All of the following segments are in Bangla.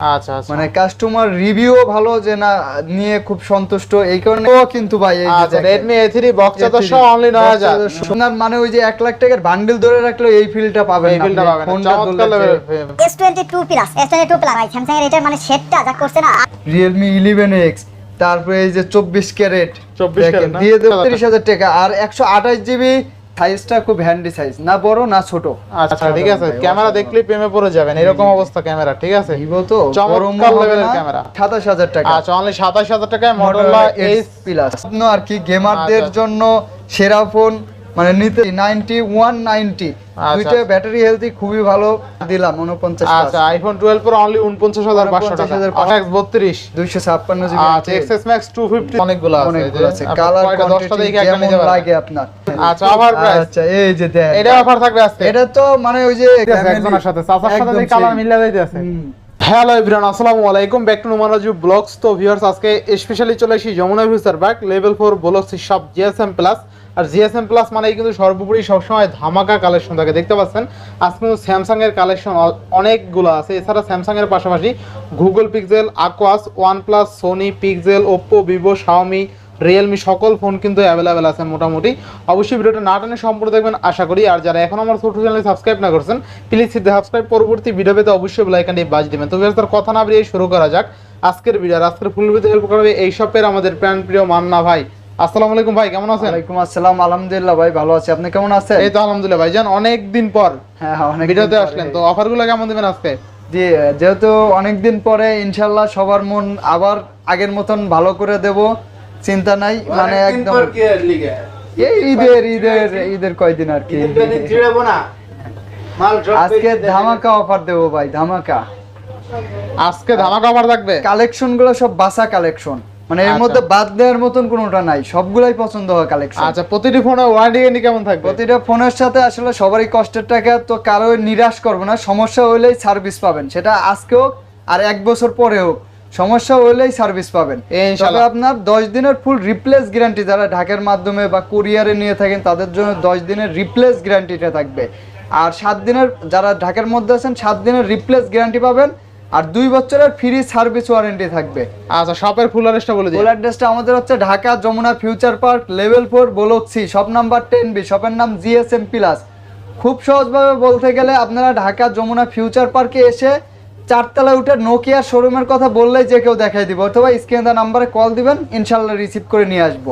আচ্ছা আচ্ছা। মানে কাস্টমার রিভিউ ভালো যে না নিয়ে খুব সন্তুষ্ট এই কারণে ও কিন্তু ভাই এই যে আচ্ছা বক্স তো A3 সহ অনলি নয় হাজার মানে ওই যে এক লাখ টাকার বান্ডেল ধরে রাখলে এই ফিলটা পাবেন এই আপনি পাবেন চমৎকার ধরলে লেভেলের যে- S twenty two plus S twenty two plus ভাই স্যামসাং এর এটার মানে শেপটা যা করছে না। রিয়েলমি ইলেভেন এক্স তারপরে এই যে চব্বিশ ক্যারেট 24 ক্যারেট দিয়ে দেবো তিরিশ হাজার টাকা আর একশো আঠাশ জিবি সাইজটা খুব হ্যান্ডি সাইজ না বড় না ছোট। আচ্ছা ঠিক আছে। ক্যামেরা দেখলে প্রেমে পড়ে যাবেন এরকম অবস্থা ক্যামেরা ঠিক আছে? ভিভো তো চমৎকার না, ক্যামেরা। সাতাশ হাজার টাকা। আচ্ছা অনলি সাতাশ হাজার টাকায় মডেল এইচ প্লাস আর কি গেমারদের আচ্ছা। জন্য সেরা ফোন মানে নিতে নাইনটি ওয়ান নাইনটি দুইটা ব্যাটারি হেলথি খুবই ভালো। দিলাম উনপঞ্চাশ আচ্ছা আইফোন টুয়েলভ প্রো অনলি উনপঞ্চাশ হাজার পাঁচশো টাকা। 49,500 বত্রিশ। দুইশো ছাপ্পান্ন আচ্ছা এক্সএস ম্যাক্স টু ফিফটি অনেকগুলো অনেকগুলো আছে। কালার দশটা দেখে একটা নিতে লাগে আপনার। আচ্ছা অফার প্রাইস আচ্ছা এই যে দেখ। এটা অফার থাকবে আজকে। এটা তো মানে ওই যে একজনের সাথে। চাচার সাথে কালার সেই। যাইতে আছে। হ্যালো এভরিওয়ান আসসালামু আলাইকুম। ব্যাক টু নোমারাজু ব্লগস তো ভিউয়ার্স আজকে স্পেশালি চলে এসেছি Jamuna future park level four blogs সব জিএসএম প্লাস আর জিএসএম প্লাস মানে কিন্তু সর্বোপরি সবসময় ধামাকা কালেকশন থাকে। দেখতে পাচ্ছেন? আজকে কিন্তু স্যামসাং এর কালেকশন অনেকগুলো আছে। এছাড়া স্যামসাংয়ের পাশাপাশি Google Pixel Aquos OnePlus Sony Pixel Oppo Vivo Xiaomi Realme সকল ফোন কিন্তু অ্যাভেলেবেল আছে মোটামুটি। অবশ্যই ভিডিওটা না টানে সম্পূর্ণ দেখবেন, আশা করি। আর যারা এখন আমার ছোট চ্যানেলে সাবস্ক্রাইব না করছেন প্লিজ সাবস্ক্রাইব পরবর্তী ভিডিও পেতে অবশ্যই বেলাইকানটি বাজ দিবেন। তো তার কথা না বেরিয়ে শুরু করা যাক। আজকের ভিডিও আজকের ফুল হেল্প করবে এই আমাদের প্রাণ প্রিয় মান্না ভাই। আসসালামু আলাইকুম ভাই কেমন আছেন? ওয়ালাইকুম আসসালাম আলহামদুলিল্লাহ ভাই ভালো আছি। আপনি কেমন আছেন? এই তো আলহামদুলিল্লাহ ভাই জান অনেক দিন পর হ্যাঁ হ্যাঁ, অনেক ভিডিওতে আসলেন তো অফারগুলো কেমন দিবেন আজকে? জি যেহেতু অনেকদিন পরে ইনশাল্লাহ সবার মন আবার আগের মতন ভালো করে দেব চিন্তা নাই মানে একদম এই ঈদের ঈদের ঈদের কয়দিন আর কি? আজকে ধামাকা অফার দেবো ভাই ধামাকা। আজকে ধামাকা অফার থাকবে? কালেকশনগুলো সব বাসা কালেকশন মানে এর আচ্ছা। মধ্যে বাদ দেওয়ার মতন কোনোটা নাই। সবগুলাই পছন্দ হয় কালেকশন আচ্ছা প্রতিটি ফোনে ওয়ারেন্টি গ্যারান্টি কেমন থাকবে? প্রতিটা ফোনের সাথে আসলে সবারই কষ্টের টাকা তো কারও নিরাশ করব না। সমস্যা হইলেই সার্ভিস পাবেন। সেটা আজকে হোক আর এক বছর পরে হোক। সমস্যা হইলেই সার্ভিস পাবেন। তবে আপনার দশ দিনের ফুল রিপ্লেস গ্যারান্টি যারা ঢাকার মাধ্যমে বা কুরিয়ারে নিয়ে থাকেন তাদের জন্য দশ দিনের রিপ্লেস গ্যারান্টিটা থাকবে। আর সাত দিনের যারা ঢাকার মধ্যে আছেন সাত দিনের রিপ্লেস গ্যারান্টি পাবেন। আর দুই বছরের ফ্রি সার্ভিস ওয়ারেন্টি থাকবে। আচ্ছা শপের ফুল অ্যাড্রেসটা বলে দিন ফুল অ্যাড্রেসটা আমাদের হচ্ছে Dhaka Jamuna future park level four বলক্সি shop number ten B শপের নাম জিএসএম প্লাস খুব সহজভাবে বলতে গেলে আপনারা ঢাকা যমুনা ফিউচার পার্কে এসে চারতলায় উঠে নোকিয়া শোরুমের কথা বললেই যে কেউ দেখাই দিব অথবা স্ক্রিনে দেওয়া নাম্বারে কল দিবেন ইনশাল্লাহ রিসিভ করে নিয়ে আসব।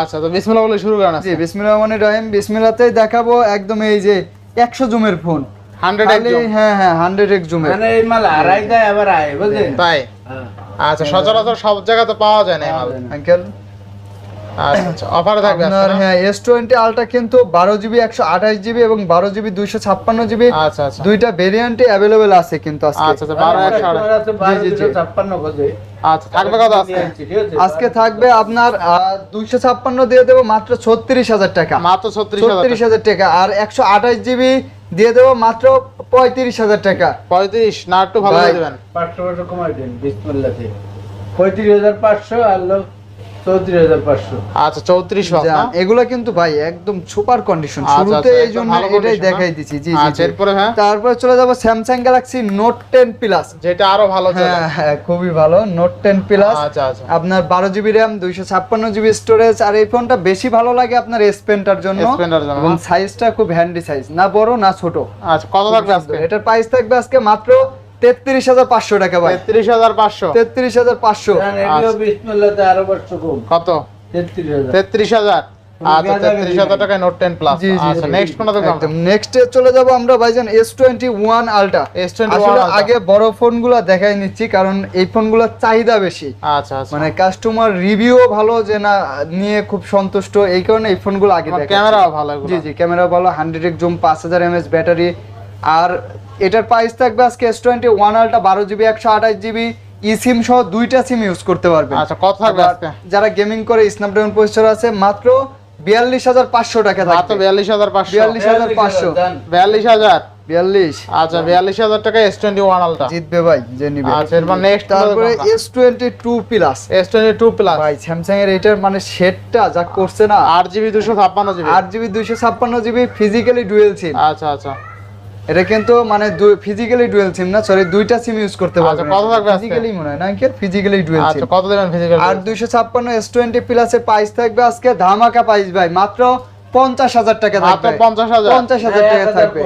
আচ্ছা তো বিসমিল্লাহ বলে শুরু করেন জি বিসমিল্লাহ রহমান রহিম বিসমিল্লাতেই দেখাবো একদম এই যে একশো জুমের ফোন 100 একদম হ্যাঁ হ্যাঁ হান্ড্রেড মানে এই মাল হারাই দেয় আবার আয় বুঝলেন তাই? আচ্ছা সচরাচর সব জায়গাতে পাওয়া যায় না এই মাল। আঙ্কেল? আচ্ছা অফারে থাকবে আপনার হ্যাঁ এস টোয়েন্টি আলটা কিন্তু বারো জিবি একশো আঠাশ জিবি এবং বারো জিবি দুইশো ছাপ্পান্ন জিবি আচ্ছা আচ্ছা। দুইটা ভেরিয়েন্টে অ্যাভেলেবেল আছে কিন্তু আজকে। আচ্ছা আচ্ছা আচ্ছা থাকবে কত আজকে? আজকে থাকবে আপনার দুইশো ছাপ্পান্ন দিয়ে দেবো মাত্র ছত্রিশ হাজার টাকা। মাত্র ছত্রিশ হাজার টাকা। আর একশো আঠাশ জিবি দিয়ে দেবো মাত্র পঁয়ত্রিশ হাজার টাকা। পঁয়ত্রিশ না একটু ভালো। দেবেন। পাঁচশো পাঁচশো কমাই দেন থেকে পঁয়ত্রিশ হাজার পাঁচশো আর আচ্ছা চৌত্রিশ পাঁচ না? যান, এগুলো কিন্তু ভাই একদম সুপার কন্ডিশন আচ্ছা, শুরুতে আচ্ছা, এই জন্য এটাই দেখাই দিচ্ছি জি আচ্ছা এরপরে হ্যাঁ? তারপরে চলে যাব Samsung Galaxy Note ten plus যেটা আরও ভালো হ্যাঁ হ্যাঁ খুবই ভালো নোট টেন প্লাস আচ্ছা আচ্ছা। আপনার বারো জিবি র্যাম দুইশো ছাপ্পান্ন জিবি স্টোরেজ আর এই ফোনটা বেশি ভালো লাগে আপনার এস পেনটার জন্য এবং হ্যাঁ। সাইজটা খুব হ্যান্ডি সাইজ না বড় না ছোট। আচ্ছা কত থাকবে আজকে? এটার প্রাইস থাকবে আজকে মাত্র তেত্রিশ হাজার পাঁচশো টাকা ভাই। তেত্রিশ হাজার পাঁচশো। তেত্রিশ হাজার পাঁচশো। আরও পাঁচশো কম। কত? তেত্রিশ হাজার। আচ্ছা তেত্রিশ হাজার টাকায় নোট টেন প্লাস জি জি আচ্ছা নেক্সট কোনটা দেখব একদম। চলে যাব আমরা ভাইজান এস টোয়েন্টি ওয়ান আলটা S21 আসলে আগে বড় ফোনগুলো দেখাই নিচ্ছি কারণ এই ফোন ফোনগুলোর চাহিদা বেশি। আচ্ছা আচ্ছা। মানে কাস্টমার রিভিউ ভালো যে না নিয়ে খুব সন্তুষ্ট। এই কারণে এই ফোনগুলো আগে দেখাচ্ছি। ক্যামেরাও ভালো জি জি ক্যামেরা ভালো। হান্ড্রেড জুম পাঁচ হাজার এমএস ব্যাটারি আর এটার প্রাইস থাকবে আজকে এস টোয়েন্টি ওয়ান আলটা বারো জিবি একশো আঠাশ জিবি ই সিম সহ দুইটা সিম ইউজ করতে পারবেন। আচ্ছা কত থাকবে যারা গেমিং করে স্ন্যাপড্রাগন প্রসেসর আছে মাত্র বিয়াল্লিশ হাজার পাঁচশো টাকা থাকবে। বিয়াল্লিশ হাজার পাঁচশো? বিয়াল্লিশ হাজার পাঁচশো। বিয়াল্লিশ হাজার? বিয়াল্লিশ। আচ্ছা বিয়াল্লিশ হাজার টাকা এস টোয়েন্টি ওয়ান আলটা জিতবে ভাই যে নিবে। আচ্ছা এরপর নেক্সট তারপরে S twenty two plus S twenty two plus ভাই স্যামসাং এর এটার মানে সেটটা যা করছে না। আট জিবি দুশো ছাপ্পান্ন জিবি আট জিবি ছাপ্পান্ন জিবি ফিজিক্যালি ডুয়েল সিম আচ্ছা আচ্ছা। এটা কিন্তু মানে ফিজিক্যালি ডুয়েল সিম না সরি দুইটা সিম ইউজ করতে আচ্ছা, পারবেন কত থাকবে ফিজিক্যালি মনে হয় না আঙ্কেল ফিজিক্যালি ডুয়েল সিম আচ্ছা কত দিবেন ফিজিক্যাল আর দুইশো ছাপ্পান্ন এস টোয়েন্টি প্লাসের প্রাইস থাকবে আজকে ধামাকা প্রাইস ভাই মাত্র পঞ্চাশ হাজার টাকা থাকবে। 50,000? পঞ্চাশ হাজার টাকা থাকবে।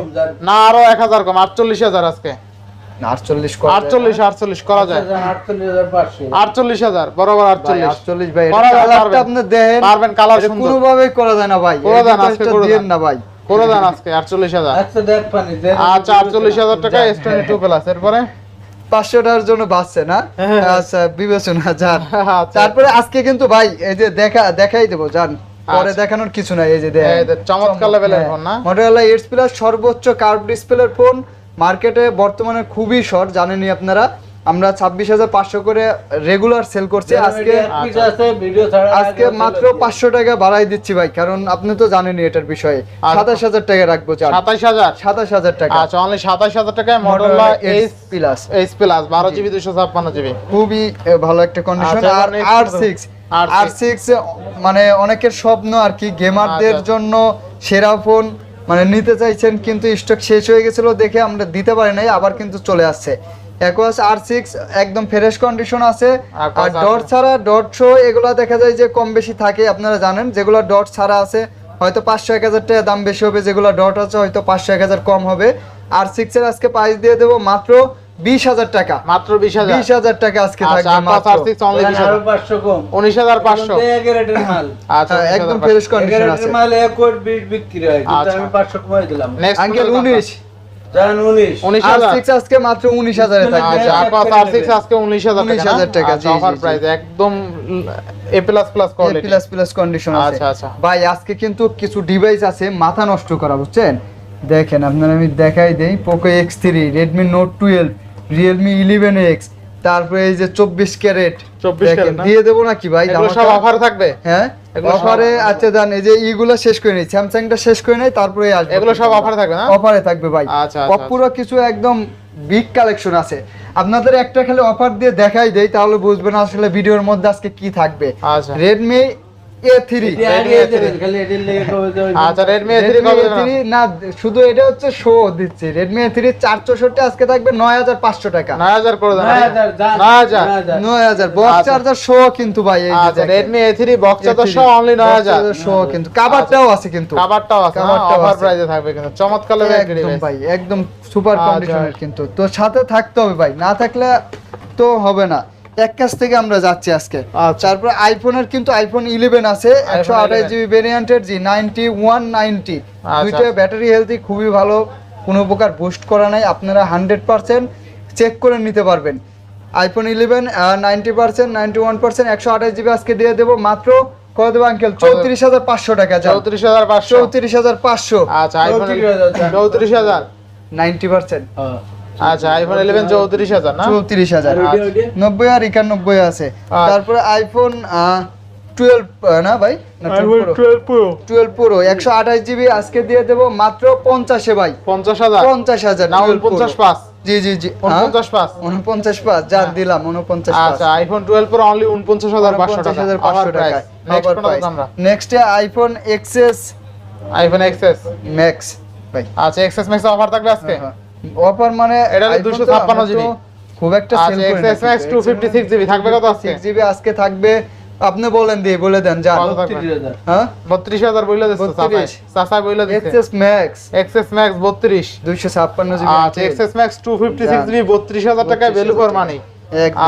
না আরও এক হাজার কম আটচল্লিশ হাজার আজকে। আটচল্লিশ আটচল্লিশ আটচল্লিশ করা যায়। আটচল্লিশ হাজার আটচল্লিশ হাজার বরাবর আটচল্লিশ। আটচল্লিশ ভাই করা পারবেন। আপনি কালার। কোনোভাবেই করা যায় না ভাই। না ভাই। করে দেন আজকে আটচল্লিশ হাজার আচ্ছা। আচ্ছা আটচল্লিশ হাজার টাকা এস টোয়েন্টি টু প্লাস এরপরে পাঁচশো টাকার জন্য বাঁচছে না হ্যাঁ। আচ্ছা বিবেচনা যান আচ্ছা। তারপরে আজকে কিন্তু ভাই এই যে দেখা দেখাই দেবো যান পরে আচ্ছা। দেখানোর কিছু নাই এই যে চমৎকার level-এর ফোন না? মটোরোলা এইটস প্লাস সর্বোচ্চ কার্ভ ডিসপ্লের ফোন মার্কেটে বর্তমানে খুবই শর্ট জানেনই আপনারা আমরা ছাব্বিশ হাজার পাঁচশো করে রেগুলার সেল করছি। আজকে আজকে মাত্র পাঁচশো টাকা বাড়াই দিচ্ছি ভাই কারণ আপনি তো জানেনই এটার বিষয়ে। সাতাশ হাজার টাকা রাখব চাল। সাতাইশ হাজার? সাতাশ হাজার টাকা। আচ্ছা অনলি সাতাইশ হাজার টাকায় Motorola edge plus edge plus বারো জিবি দুশো ছাপ্পান্ন জিবি খুবই ভালো একটা কন্ডিশন আচ্ছা, আর আর সিক্স আর সিক্স মানে অনেকের স্বপ্ন আর কি গেমারদের আচ্ছা। জন্য সেরা ফোন মানে নিতে চাইছেন কিন্তু স্টক শেষ হয়ে গেছিল দেখে আমরা দিতে পারি নাই আবার কিন্তু চলে আসছে। একোয়াস আর সিক্স একদম ফ্রেশ কন্ডিশন আছে। আর ডট ছাড়া ডট শো এগুলা দেখা যায় যে কম বেশি থাকে আপনারা জানেন। যেগুলো ডট ছাড়া আছে হয়তো পাঁচশো এক হাজার টাকা দাম বেশি হবে। যেগুলো ডট আছে হয়তো পাঁচশো এক হাজার কম হবে। আর সিক্স এর আজকে প্রাইস দিয়ে দেবো মাত্র বিশ হাজার টাকা। মাত্র বিশ হাজার। বিশ হাজার টাকা আজকে আচ্ছা উনিশ হাজার পাঁচশো। আচ্ছা হ্যাঁ, 19,500 একদম ফ্রেশ কন্ডিশন আছে। মাল এক কোট বিক্রি হয়। আচ্ছা। আমি পাঁচশো কমাই দিলাম। আঙ্কেল উনিশ। জান উনিশ। উনিশ আর হাজার। সিক্স আজকে মাত্র উনিশ হাজারে থাকবে। আচ্ছা আকাশ আর সিক্স আজকে উনিশ হাজার টাকা 19,000 টাকা, জি, অফার জি, জি। প্রাইস একদম A plus plus quality plus plus condition আচ্ছা, আচ্ছা। ভাই আজকে কিন্তু কিছু ডিভাইস আছে মাথা নষ্ট করা বুঝছেন? দেখেন আপনারা আমি দেখাই দেই Poco X three Redmi Note twelve Realme eleven X তারপরে এই যে চব্বিশ ক্যারেট। 24 ক্যারেট না? দিয়ে দেবো নাকি ভাই? সব অফার থাকবে? হ্যাঁ? অফারে আচ্ছা জান এই যে ইগুলো শেষ করে নেই স্যামসাংটা শেষ করে নেই তারপরে আসবে। এগুলো সব অফার থাকবে না? অফারে থাকবে ভাই। আচ্ছা, আচ্ছা, কিছু একদম বিগ কালেকশন আছে। আপনাদের একটা খালি অফার দিয়ে দেখাই দেয় তাহলে বুঝবেন আসলে ভিডিওর মধ্যে আজকে কি থাকবে। রেডমি আচ্ছা শুধু এটা হচ্ছে শো দিচ্ছে। রেডমি এ থ্রি চার আজকে থাকবে নয় হাজার পাঁচশো টাকা। নয় হাজার করে নয় হাজার, যান, নয় হাজার। নয় হাজার। নয় হাজার। বক্স আচ্ছা। চার্জার শো কিন্তু ভাই যে আচ্ছা দেখেন। Redmi A three box charger A3 only নয় হাজার। শো কিন্তু। কাভারটাও আছে কিন্তু। কাভারটাও আছে অফার প্রাইসে থাকবে কিন্তু। চমৎকার একদম ভাই একদম সুপার। কন্ডিশনের কিন্তু। তো সাথে থাকতে হবে ভাই। না থাকলে তো হবে না। এক কাছ থেকে আমরা যাচ্ছি আজকে। আচ্ছা। তারপর আইফোনের কিন্তু আইফোন ইলেভেন আছে একশো আঠাশ জিবি ভেরিয়েন্টের জি নাইনটি ওয়ান নাইনটি। দুইটা ব্যাটারি হেলথি খুবই ভালো কোনো প্রকার বুস্ট করা নাই আপনারা হান্ড্রেড পার্সেন্ট চেক করে নিতে পারবেন। IPhone eleven ninety percent ninety one percent একশো আঠাশ জিবি আজকে দিয়ে দেবো মাত্র কত দেবো আঙ্কেল চৌত্রিশ হাজার পাঁচশো টাকা চৌত্রিশ হাজার পাঁচশো। চৌত্রিশ হাজার পাঁচশো। আচ্ছা চৌত্রিশ হাজার নাইনটি পার্সেন্ট। আচ্ছা আইফোন ইলেভেন চৌত্রিশ হাজার না? চৌত্রিশ হাজার। আর ওইটা, ওইটা? নব্বই আর একানব্বই আছে। আচ্ছা। তারপরে আইফোন টুয়েলভ না ভাই? টুয়েলভ প্রো একশো আঠাশ জিবি আজকে দিয়ে দেবো মাত্র পঞ্চাশে ভাই। পঞ্চাশ হাজার? পঞ্চাশ হাজার না 12 Pro। জি জি জি। উনপঞ্চাশ পাঁচ। উনপঞ্চাশ পাঁচ যা দিলাম উনপঞ্চাশ পাঁচ। আচ্ছা আইফোন টুয়েলভ প্রো অনলি উনপঞ্চাশ হাজার পাঁচশো টাকা। টাকা নেক্সট কোনটা আমরা নেক্সটে iPhone XS iPhone XS Max ভাই। আচ্ছা এক্সএস ম্যাক্স অফার থাকবে আজকে? অফার মানে এটা হলো iPhone তো 256 জিবি। খুব একটা সেল করে আছে ম্যাক্স টু ফিফটি জিবি থাকবে কত আজকে? 6 জিবি আজকে থাকবে। আপনি বলেন দিয়ে বলে দেন যান কত 32,000 হ্যাঁ? বত্রিশ হাজার বইলে দিচ্ছে 32 চাচা বলে দিচ্ছে। এক্সএস ম্যাক্স এক্সএস ম্যাক্স বত্রিশ। দুইশো ছাপ্পান্ন জিবি আচ্ছা XS Max two fifty six GB বত্রিশ হাজার টাকায় ভ্যালু ফর মানি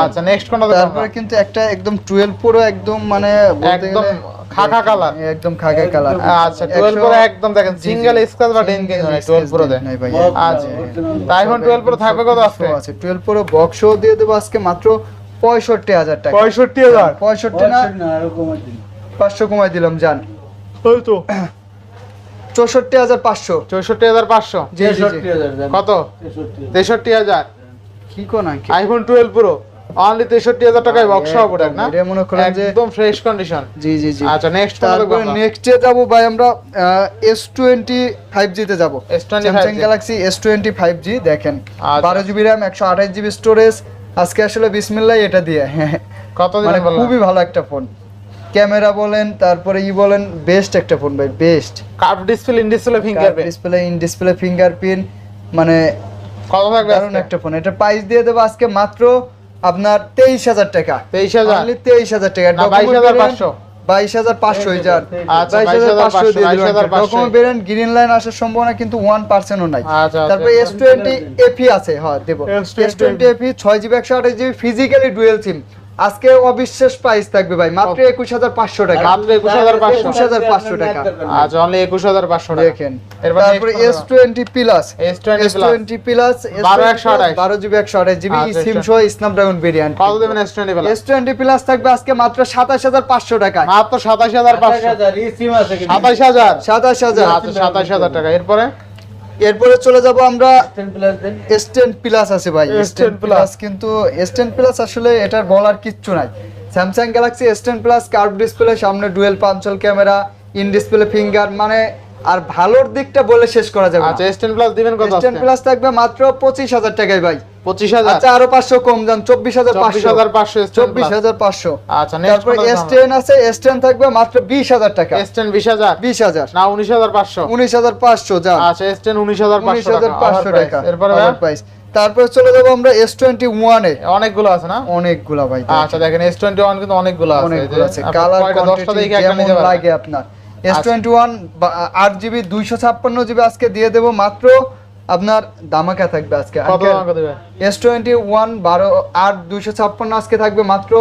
আচ্ছা নেক্সট কোনটা তারপরে কিন্তু একটা একদম টুয়েলভ পুরো একদম মানে একদম খাকা কালার একদম খাগা কালার আচ্ছা টুয়েলভ প্রো একদম দেখেন সিঙ্গেল স্ক্র্যাচ বা ডেন কিন্তু নাই টুয়েলভ প্রো দে নাই ভাই আচ্ছা আইফোন টুয়েলভ প্রো থাকবে কত আজকে? আছে টুয়েলভ পুরো বক্সও দিয়ে দেবো আজকে মাত্র পঁয়ষট্টি হাজার টাকা। পঁয়ষট্টি হাজার? পঁয়ষট্টি না দিন। পাঁচশো কমাই দিলাম যান। ওই তো। চৌষট্টি হাজার পাঁচশো। চৌষট্টি হাজার পাঁচশো? জি জি জি। 63,000 জান। কত? তেষট্টি হাজার? কি কোন আইফোন টুয়েলভ প্রো অনলি তেষট্টি হাজার টাকায় বক্স সহ প্রোডাক্ট না? এটা মনে করেন যে- একদম ফ্রেশ কন্ডিশন জি জি জি। আচ্ছা নেক্সট তারপরে নেক্সটে যাব ভাই আমরা এস টোয়েন্টি ফাইভ জিতে যাব। S25 স্যামসাং জি। Galaxy S twenty five G দেখেন। আচ্ছা। বারো জিবি একশো আঠাশ জিবি স্টোরেজ আজকে আসলে বিসমিল্লাহ এটা দিয়ে। কত মানে খুবই ভালো একটা ফোন ক্যামেরা বলেন তারপরে ই বলেন বেস্ট একটা ফোন ভাই best curve display in display fingerprint display in display fingerprint মানে কত থাকবে দারুণ একটা ফোন এটা প্রাইস দিয়ে দেবো আজকে মাত্র আপনার তেইশ হাজার টাকা। 23,000? তেইশ হাজার টাকা। বাইশ হাজার পাঁচশো। আচ্ছা, বাইশ হাজার পাঁচশো 22,500 দিয়ে দিলাম 22,500 ডকুমেন্ট ভেরিয়েন্ট গ্রিন লাইন আসার সম্ভাবনা কিন্তু ওয়ান পার্সেন্টও নাই। আচ্ছা, আচ্ছা। তারপরে এস টোয়েন্টি এফি আছে। হ্যাঁ দেবো। এস টোয়েন্টি এফি ছয় জিবি একশো আঠাশ জিবি ফিজিক্যালি ডুয়েল সিম আজকে অবিশ্বাস প্রাইস থাকবে ভাই মাত্র একুশ হাজার পাঁচশো টাকা। মাত্র 21,500 21,500 টাকা। আচ্ছা অনলি একুশ হাজার পাঁচশো টাকা। দেখেন তারপরে S twenty plus S twenty plus 12,128 বারো জিবি একশো আঠাশ জিবি আচ্ছা, সিম সহ স্ন্যাপড্রাগন ভেরিয়েন্ট কত দেবেন S twenty S twenty plus থাকবে আজকে মাত্র সাতাশ হাজার পাঁচশো টাকা। মাত্র সাতাশ হাজার পাঁচশো। কিন্তু। সাতাশ হাজার? সাতাশ হাজার। আচ্ছা সাতাশ হাজার টাকা। এরপরে? এরপরে চলে যাব আমরা টেন প্লাস S10 প্লাস আছে ভাই S10 S10 প্লাস কিন্তু S10 প্লাস আসলে এটার বলার কিচ্ছু নাই। Samsung Galaxy S10 plus curve display সামনে dual punch hole camera in display finger মানে আর ভালোর দিকটা বলে শেষ করা যাবে আচ্ছা এস টেন প্লাস দিবেন কত S10 প্লাস থাকবে মাত্র পঁচিশ হাজার টাকায় ভাই। পঁচিশ হাজার। আচ্ছা আরও পাঁচশো কম যান চব্বিশ হাজার পাঁচশো। হাজার পাঁচশো চব্বিশ হাজার পাঁচশো। আচ্ছা নেক্সট তারপর এস টেন আছে এস টেন থাকবে মাত্র বিশ হাজার টাকা। এস টেন বিশ হাজার। বিশ হাজার। না উনিশ হাজার পাঁচশো। উনিশ হাজার পাঁচশো যান। আচ্ছা এস টেন উনিশ হাজার উনিশ হাজার পাঁচশো টাকা। এরপরে Offer তারপরে চলে যাব আমরা এস টোয়েন্টি ওয়ান ওয়ানে অনেকগুলো আছে না? অনেকগুলা ভাই আচ্ছা দেখেন এস টোয়েন্টি ওয়ান কিন্তু অনেকগুলো আছে। কালার কয়টা? দশটা দেখে একটা নিতে লাগে আপনার। এস। টোয়েন্টি ওয়ান আট জিবি দুইশো ছাপ্পান্ন জিবি আজকে দিয়ে দেবো মাত্র আপনার দামাকা থাকবে আজকে। এস টোয়েন্টি ওয়ান বারো আট দুইশো ছাপ্পান্ন আজকে থাকবে মাত্র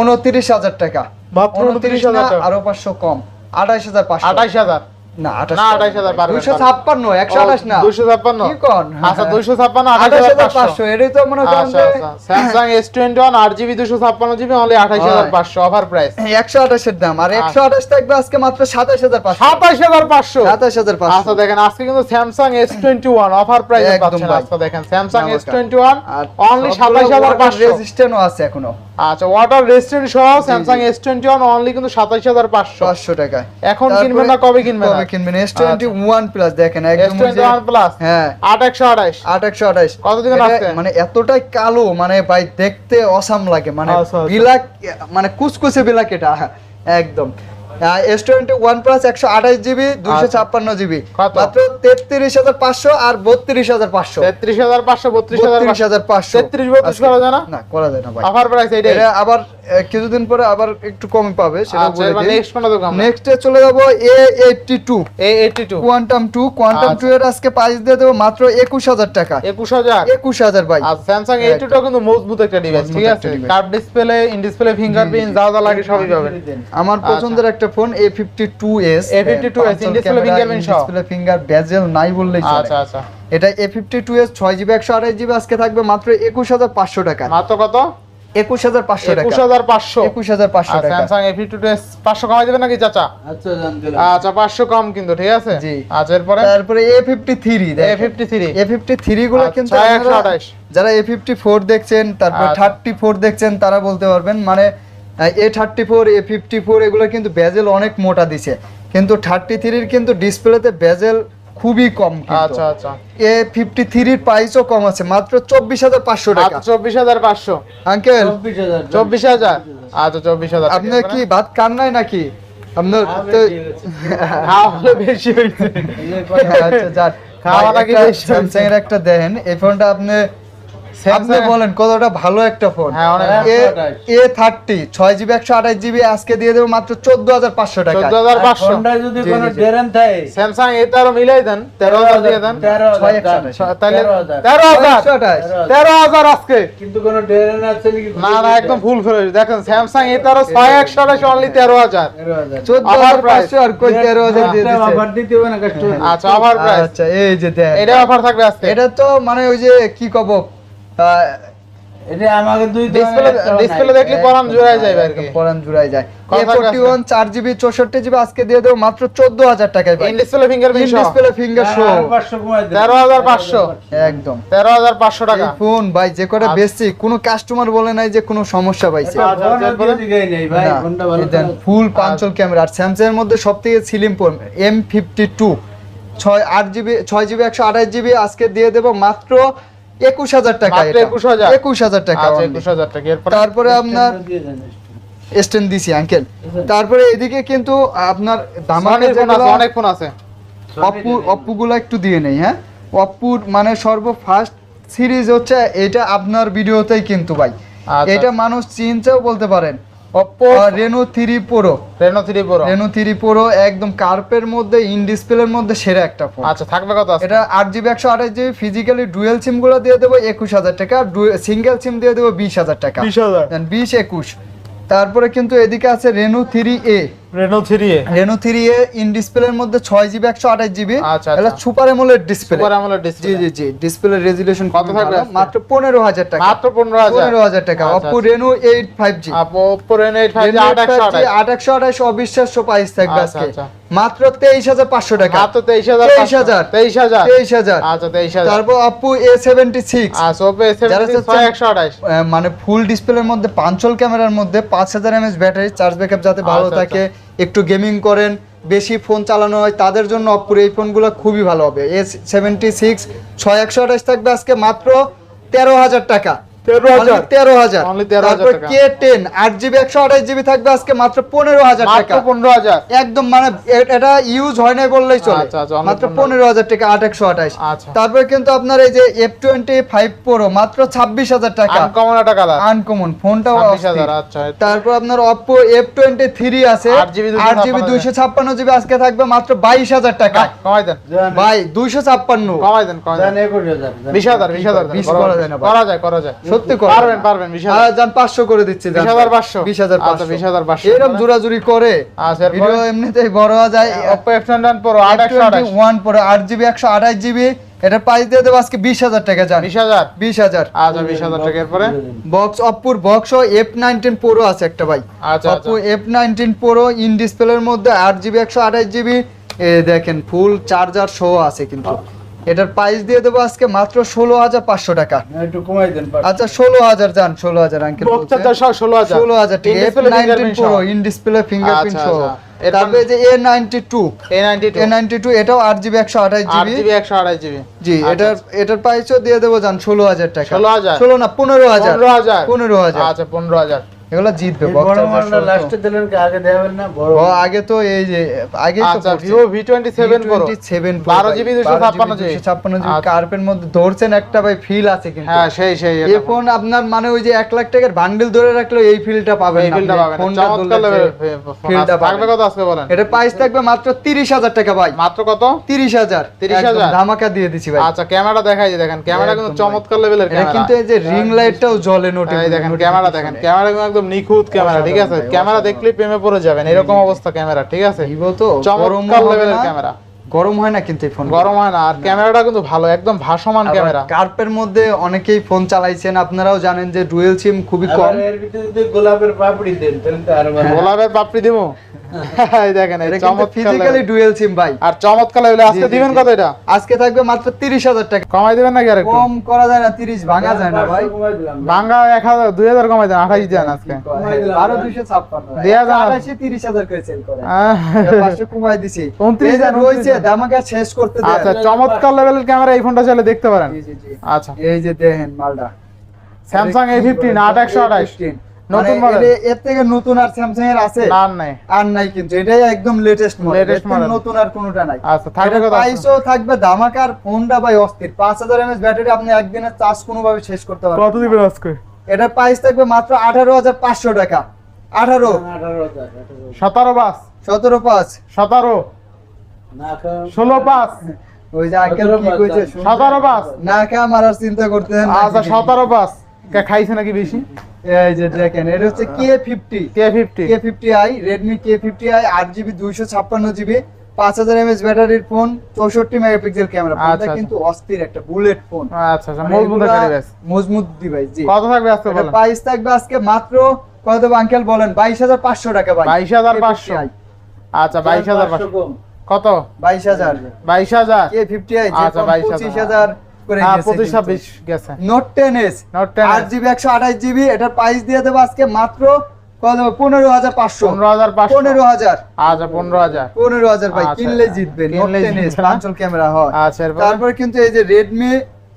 উনত্রিশ হাজার টাকা। 29,000 না, আরও পাঁচশো কম আঠাইশ হাজার পাঁচশো। আঠাইশ হাজার। না আঠাশ না, 28,000 পারবেন, দুইশো পারবেন। ছাপ্পান্ন একশো আঠাশ না। দুইশো ছাপ্পান্ন। কি কন? আচ্ছা দুইশো ছাপ্পান্ন আঠাশ আঠাশ হাজার হাজার পাঁচশো। এটাই তো মনে করেন আচ্ছা আচ্ছা। স্যামসাং এস টোয়েন্টি ওয়ান আট জিবি দুশো ছাপ্পান্ন জিবি অনলি অফার প্রাইস দাম আর থাকবে আজকে মাত্র আচ্ছা দেখেন আজকে কিন্তু অফার প্রাইস পাচ্ছেন আজকে দেখেন অনলি রেজিস্ট্যান্টও আছে এখনও। আচ্ছা ওয়াটার সহ অনলি কিন্তু কিনবেন না কবে কিনবেন কিনবেন এস টোয়েন্টি ওয়ান প্লাস দেখেন একদম হ্যাঁ। আট একশো আঠাইশ আট একশো আঠাইশ দিন আছে? মানে এতটাই কালো মানে ভাই দেখতে অসাম লাগে মানে আচ্ছা, আচ্ছা। বিলাক মানে কুচকুচে বিলাক এটা একদম। এস টোয়েন্টি ওয়ান প্লাস একশো আঠাশ জিবি দুইশো আচ্ছা। ছাপ্পান্ন জিবি। মাত্র তেত্রিশ হাজার পাঁচশো আর বত্রিশ হাজার পাঁচশো। তেত্রিশ হাজার পাঁচশো বত্রিশ হাজার পাঁচশো। তেত্রিশ বত্রিশ করা যায় না? না করা যায় না ভাই। অফার প্রাইস এটা আবার কিছুদিন পরে আবার একটু কম পাবে সেটা আচ্ছা বলে দিই। নেক্সট কোনটা দোকান? নেক্সটে চলে যাব A eighty two A eighty two quantum two quantum আচ্ছা। টু এর আজকে প্রাইস দিয়ে দেবো মাত্র একুশ হাজার টাকা। একুশ হাজার? একুশ হাজার ভাই। আর স্যামসাং এইটটি টু কিন্তু মজবুত একটা ডিভাইস ঠিক আছে? Curve display in display fingerprint যা যা লাগে সবই পাবেন। আমার পছন্দের একটা phone A fifty two S A52s, in display fingerprint সহ। ডিসপ্লে ফিঙ্গার বেজেল নাই বললেই চলে। আচ্ছা আচ্ছা। এটা এ ফিফটি টু এস ছয় জিবি একশো আঠাশ জিবি আজকে থাকবে মাত্র একুশ হাজার পাঁচশো টাকা। মাত্র কত? একুশ হাজার পাঁচশো টাকা। একুশ হাজার পাঁচশো? একুশ হাজার পাঁচশো টাকা। Samsung A fifty two S পাঁচশো কমাই দেবেন নাকি চাচা? আচ্ছা আচ্ছা পাঁচশো কম কিন্তু ঠিক আছে? জি। আচ্ছা এরপরে? তারপরে A fifty three A fifty three A fifty three গুলো আচ্ছা, কিন্তু যারা এ ফিফটি ফোর দেখছেন তারপর আচ্ছা। থার্টি ফোর দেখছেন তারা বলতে পারবেন। মানে A thirty four A fifty four এগুলো কিন্তু বেজেল অনেক মোটা দিছে। কিন্তু থার্টি থ্রির কিন্তু ডিসপ্লেতে বেজেল খুবই কম আচ্ছা আচ্ছা। এ ফিফটি থ্রির প্রাইসও কম আছে মাত্র চব্বিশ হাজার পাঁচশো টাকা। চব্বিশ হাজার পাঁচশো। আঙ্কেল? চব্বিশ হাজার আচ্ছা চব্বিশ হাজার। আপনার কি ভাত কান নাই নাকি? আপনার তো খাওয়া বেশি হয়েছে। আচ্ছা খাওয়া এর একটা দেখেন এই ফোনটা আপনি আপনি বলেন কতটা ভালো একটা ফোন হ্যাঁ, এ থার্টি ছয় জিবি একশো আঠাশ জিবি আজকে দিয়ে দেবো মাত্র চোদ্দ হাজার পাঁচশো টাকা। চোদ্দ হাজার পাঁচশো। যদি কোনো জি, জি। ডেরেন থাকে স্যামসাং এ তেরো মিলাই দেন তেরো হাজার দিয়ে দেন। তেরো হাজার একশো। আঠাশ। তেরো হাজার। তেরো হাজার। একশো আঠাশ। তেরো হাজার। আজকে। কিন্তু কোনো ডেরেন আছে না না একদম ফুল ফ্রেশ দেখেন স্যামসাং এ তেরো ছয় একশো আঠাশ অনলি তেরো হাজার। চোদ্দ হাজার পাঁচশো আর কই তেরো হাজার দিয়ে একটা দিচ্ছে offer দিতে হবে না আচ্ছা প্রাইস আচ্ছা এই যে এটা অফার থাকবে আজকে। এটা তো মানে ওই যে কি কব? এটা আমাকে দুই ডিসপ্লে ডিসপ্লে দেখলে পরান জোড়ায় যাবে আর কি। পরান জুড়াই যায়। কত এ টাকা ফোরটি ওয়ান চার জিবি চৌষট্টি জিবি আজকে দিয়ে দেবো মাত্র চোদ্দ হাজার টাকায় ইন ডিসপ্লে ফিঙ্গারপ্রিন্ট সহ ডিসপ্লে ফিঙ্গার শো তেরো হাজার পাঁচশো। একদম। তেরো হাজার পাঁচশো টাকা। ফোন ভাই যে কটা। বেশি কোনো কাস্টমার বলে নাই যে কোনো সমস্যা পাইছে ফুল পাঞ্চল ক্যামেরা আর স্যামসাং এর মধ্যে সব থেকে slim phone M fifty two ছয় আট জিবি ছয় জিবি একশো আঠাশ জিবি আজকে দিয়ে দেবো মাত্র একুশ হাজার টাকা মাত্র 21,000? একুশ হাজার? টাকা আচ্ছা একুশ হাজার টাকা। তারপরে আপনার স্ট্যান্ড দিছি আঙ্কেল তারপরে এদিকে কিন্তু আপনার অনেক ফোন আছে যেগুলো অনেক ফোন আছে। অপু অপুগুলো একটু দিয়ে নেই হ্যাঁ? অপ্পুর মানে সর্ব ফার্স্ট সিরিজ হচ্ছে এটা আপনার ভিডিওতেই কিন্তু ভাই। আচ্ছা। এটা মানুষ চিনতেও বলতে পারেন। Oppo কিন্তু এদিকে আছে Reno 3 Pro Reno three A একদম কার্পের মধ্যে ইন ডিসপ্লের মধ্যে সেরা একটা ফোন আচ্ছা থাকবে কত আছে? এটা ফিজিক্যালি ডুয়েল সিমগুলো দিয়ে দেবো একুশ হাজার টাকা সিঙ্গেল সিম দিয়ে দেবো বিশ হাজার টাকা। 20,000 বিশ একুশ। তারপরে কিন্তু এদিকে আছে Reno three A Reno 3 Reno three A in ডিসপ্লের মধ্যে জিবি জিবি আচ্ছা, এটা আচ্ছা। সুপার ডিসপ্লে সুপার ডিসপ্লে জি জি ডিসপ্লে রেজুলেশন কত থাকবে মাত্র পনেরো হাজার টাকা। মাত্র 15000 পনেরো হাজার টাকা। আচ্ছা, আচ্ছা। এইট ফাইভ জি আপো Oppo Reno 8 5G 828 আট একশো আঠাশ। অবিশ্বাস্য প্রাইস থাকবে আচ্ছা, আজকে। আচ্ছা। মাত্র তেইশ হাজার পাঁচশো টাকা। মাত্র 23000 23,000 23000 তেইশ হাজার। আচ্ছা 23000 তারপর সেভেন্টি সিক্স আচ্ছা Oppo যারা A70 চাচ্ছেন- 128 মানে ফুল ডিসপ্লের মধ্যে পাঁচল ক্যামেরার মধ্যে পাঁচ হাজার এমএচ ব্যাটারি চার্জ ব্যাকআপ যাতে ভালো আচ্ছা, থাকে। একটু গেমিং করেন বেশি ফোন চালানো হয় তাদের জন্য অপ্পুর এই ফোনগুলো খুবই ভালো হবে। এস সেভেন্টি সিক্স ছয় একশো থাকবে আজকে মাত্র তেরো হাজার টাকা। 13,000 তেরো হাজার। তারপর কে টেন? আট জিবি একশো আঠাশ জিবি থাকবে আজকে মাত্র পনেরো হাজার মাত্র টাকা। 15000 একদম মানে এটা ইউজ হয় নাই বললেই চলে। অনেক মাত্র পনেরো হাজার। টাকা আট একশো আঠাশ। কিন্তু আপনার এই যে এফ টোয়েন্টি ফাইভ প্রো মাত্র ছাব্বিশ হাজার টাকা। আনকমন একটা কালার আনকমন ফোনটাও আচ্ছা তারপর আপনার অপো এফ টোয়েন্টি থ্রি আছে। আট জিবি দুইশো ছাপ্পান্ন জিবি। আজকে থাকবে মাত্র বাইশ হাজার টাকা। কমাই দেন। ভাই দুইশো ছাপ্পান্ন। কমাই দেন কমাই দেন। জান হাজার জান। 20000 20000 বিশ করা যায় না ভাই। করা যায় করা যায়। সত্যি পারবেন পারবেন 20000 যান পাঁচশো করে দিচ্ছি যান। 20,500 বিশ হাজার আচ্ছা, 20,500 এরকম জোরাজুরি করে আচ্ছা, ভিডিও এমনিতেই বড় যায়। Oppo F21 Pro 828 ওয়ান পরে আট জিবি একশো আঠাশ জিবি। এটা প্রাইস দিয়ে দেবো আজকে বিশ হাজার টাকা যান। 20000 বিশ হাজার। আচ্ছা 20000 টাকা এরপরে? Box box F nineteen Pro আছে একটা ভাই। আচ্ছা, এফ নাইনটিন প্রো ইন ডিসপ্লের মধ্যে আট জিবি একশো আঠাশ জিবি। দেখেন ফুল চার্জার সহ আছে কিন্তু। এটার প্রাইস দিয়ে দেবো আজকে মাত্র ষোলো হাজার পাঁচশো টাকা। একটু কমাই দেন আচ্ছা ষোলো হাজার যান ষোলো হাজার আঙ্কেল বক্স চার্জার সহ 16000 ষোলো হাজার টাকা। ইন ডিসপ্লে ফিঙ্গারপ্রিন্ট আচ্ছা, সহ। আচ্ছা। তারপরে যে A ninety two A ninety two এটাও আট জিবি একশো আঠাশ জিবি জিবি 128 জিবি জি এটার এটার প্রাইসও দিয়ে দেবো যান ষোলো হাজার টাকা। 16,000 ষোলো না পনেরো হাজার। 15000 পনেরো হাজার। আচ্ছা 15000 এগুলো জিতবে বড় মালটা লাস্টে দিলেন কি আগে দেবেন না? বড় ও আগে তো এই যে আগে তো আচ্ছা V27 Pro 7 12 GB 256 জিবি ছাপ্পান্ন জিবি আচ্ছা। কার্পের মধ্যে ধরছেন একটা ভাই ফিল আছে কিন্তু। হ্যাঁ সেই সেই এই ফোন আপনার মানে ওই যে লাখ টাকার বান্ডেল ধরে রাখলে এই ফিলটা পাবেন এই ফিলটা পাবেন ফোনটা ধরলে ফিলটা পাবেন। কত আজকে বলেন? এটা প্রাইস থাকবে মাত্র তিরিশ হাজার টাকা ভাই। মাত্র কত? তিরিশ হাজার। 30,000 একদম ধামাকা দিয়ে দিছি ভাই। আচ্ছা ক্যামেরা দেখাই দেখেন। ক্যামেরা কিন্তু চমৎকার লেভেলের ক্যামেরা কিন্তু এই যে রিং লাইটটাও জ্বলে নোটে দেখেন ক্যামেরা দেখেন। ক্যামেরা কিন্তু একদম নিখুঁত ক্যামেরা ঠিক আছে? ক্যামেরা দেখলেই দেখলে প্রেমে পড়ে যাবেন এরকম অবস্থা ক্যামেরা ঠিক আছে? চমৎকার লেভেলের ক্যামেরা। গরম হয় না কিন্তু এই ফোন গরম হয় না আর ক্যামেরাটা কিন্তু ভালো একদম ভাসমান ক্যামেরা। কার্পের মধ্যে অনেকেই ফোন চালাইছেন আপনারাও জানেন যে ডুয়েল সিম খুবই কম। এর ভিতরে যদি গোলাপের পাপড়ি দেন তাহলে তো আরও ভালো গোলাপের পাপড়ি দিব? এই দেখেন এই এটা কিন্তু চমৎকার ফিজিক্যালি ডুয়েল সিম ভাই। আর চমৎকার লেভেলে আজকে দিবেন কত এটা? আজকে থাকবে মাত্র তিরিশ হাজার টাকা। কমাই দিবেন নাকি আর একটু কম করা যায় না তিরিশ ভাঙা যায় না ভাই। ভাঙা কমাই দিলাম। ভাঙ্গা এক হাজার দুই হাজার কমাই দেন আঠাশ দেন আজকে। আরও দুইশো ছাপ্পান্ন। দেয়া যাবে। আড়াইশো তিরিশ হাজার করে সেল করে। আহ, পাঁচশো কমাই দিছি। 29 এই দেন, 29 রয়েছে দেন। শেষ করতে আচ্ছা চমৎকার লেভেলের ক্যামেরা এই ফোনটা চাইলে দেখতে পারেন। জি, জি, জি। আচ্ছা। এই যে দেখেন মালটা। স্যামসাং এ ফিফটিন আট একশো আঠাশ। নতুন মানে এর- এর থেকে নতুন আর স্যামসাং এর আছে? আর নাই। আর নাই কিন্তু এটাই একদম লেটেস্ট মডেল Latest model। নতুন আর কোনোটা নাই। আচ্ছা থাকবে কত? প্রাইসও থাকবে ধামাকার ফোনটা ভাই অস্থির। পাঁচ হাজার এমএস ব্যাটারি আপনি একদিনের চার্জ কোনোভাবে শেষ করতে পারবেন কত দিবেন আজকে? এটার প্রাইস থাকবে মাত্র আঠারো হাজার পাঁচশো টাকা। পাঁচ সতেরো পাঁচ। সতেরো না খাও। ষোলো পাঁচ। ওই যে আঙ্কেল কি কইছে সতেরো পাঁচ। না চিন্তা করতে আচ্ছা সতেরো পাঁচ। কে খাইছে নাকি বেশি? এই যে দেখেন এটা হচ্ছে K fifty K fifty K fifty i Redmi K fifty i আট জিবি দুইশো ছাপ্পান্ন জিবি পাঁচ হাজার এমএস ব্যাটারির ফোন চৌষট্টি মেগাপিক্সেল ক্যামেরা। আচ্ছা, আচ্ছা। কিন্তু অস্থির একটা বুলেট ফোন। আচ্ছা আচ্ছা মজবুত ডিভাইস জি। কত থাকবে আজকে বলেন? প্রাইস থাকবে আজকে মাত্র কত আঙ্কেল বলেন বাইশ হাজার পাঁচশো টাকা ভাই। 22,500 আচ্ছা বাইশ হাজার পাঁচশো। কম। কত? বাইশ হাজার। বাইশ হাজার? কে ফিফটি আই আচ্ছা, 22,000 পঁচিশ করে হ্যাঁ গেছে গেছে। নোট নোট এটার প্রাইস দিয়ে দেবো আজকে মাত্র কত আচ্ছা ভাই আচ্ছা, কিনলে জিতবে। নোট? পাঁচল ক্যামেরা হয়। আচ্ছা তারপরে কিন্তু এই যে রেডমি